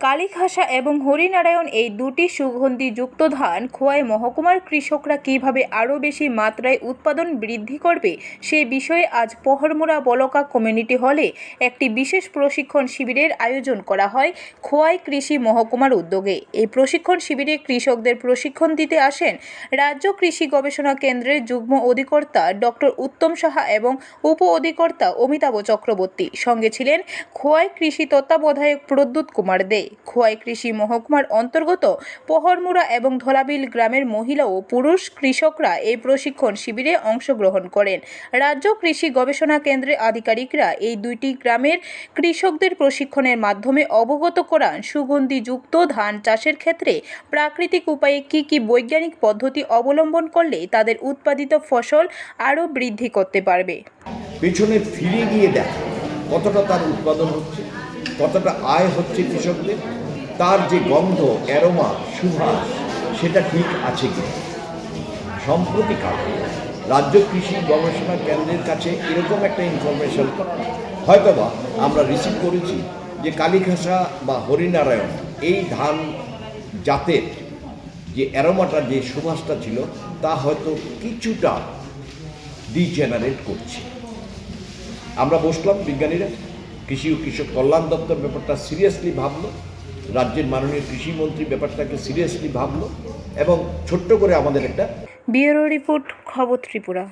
কালীঘাসা এবং হরিনারায়ণ এই দুটি সুগন্ধিযুক্ত ধান খোয়াই মহকুমার কৃষকরা কীভাবে আরও বেশি মাত্রায় উৎপাদন বৃদ্ধি করবে সে বিষয়ে আজ পহরমোড়া বলকা কমিউনিটি হলে একটি বিশেষ প্রশিক্ষণ শিবিরের আয়োজন করা হয় খোয়াই কৃষি মহকুমার উদ্যোগে। এই প্রশিক্ষণ শিবিরে কৃষকদের প্রশিক্ষণ দিতে আসেন রাজ্য কৃষি গবেষণা কেন্দ্রের যুগ্ম অধিকর্তা ডক্টর উত্তম সাহা এবং উপ অধিকর্তা অমিতাভ চক্রবর্তী। সঙ্গে ছিলেন খোয়াই কৃষি তত্ত্বাবধায়ক প্রদ্যুৎ কুমার দে। খোয়াই কৃষি মহকুমার অন্তর্গত পহরমুড়া এবং ধলাবিল গ্রামের মহিলা ও পুরুষ কৃষকরা এই প্রশিক্ষণ শিবিরে অংশগ্রহণ করেন। রাজ্য কৃষি গবেষণা কেন্দ্রের আধিকারিকরা এই দুইটি গ্রামের কৃষকদের প্রশিক্ষণের মাধ্যমে অবগত করান সুগন্ধিযুক্ত ধান চাষের ক্ষেত্রে প্রাকৃতিক উপায়ে কী কী বৈজ্ঞানিক পদ্ধতি অবলম্বন করলে তাদের উৎপাদিত ফসল আরও বৃদ্ধি করতে পারবে? পেছনে ফিরে গিয়ে দেখা কতটা তার উৎপাদন হচ্ছে। কতটা আয় হচ্ছে কৃষকদের, তার যে গন্ধ, অ্যারোমা, সুভাষ, সেটা ঠিক আছে কি? সম্প্রতি সম্প্রতিকালে রাজ্য কৃষি গবেষণা কেন্দ্রের কাছে এরকম একটা ইনফরমেশন হয়তোবা আমরা রিসিভ করেছি যে কালীঘাসা বা হরিনারায়ণ এই ধান জাতের যে অ্যারোমাটা, যে সুভাষটা ছিল, তা হয়তো কিছুটা ডিজেনারেট করছে। আমরা বসলাম বিজ্ঞানীরা। কৃষি ও কৃষক কল্যাণ দপ্তর ব্যাপারটা সিরিয়াসলি ভাবলো, রাজ্যের মাননীয় কৃষিমন্ত্রী ব্যাপারটাকে সিরিয়াসলি ভাবলো, এবং ছোট্ট করে আমাদের একটা বিউরো রিপোর্ট, খবর ত্রিপুরা।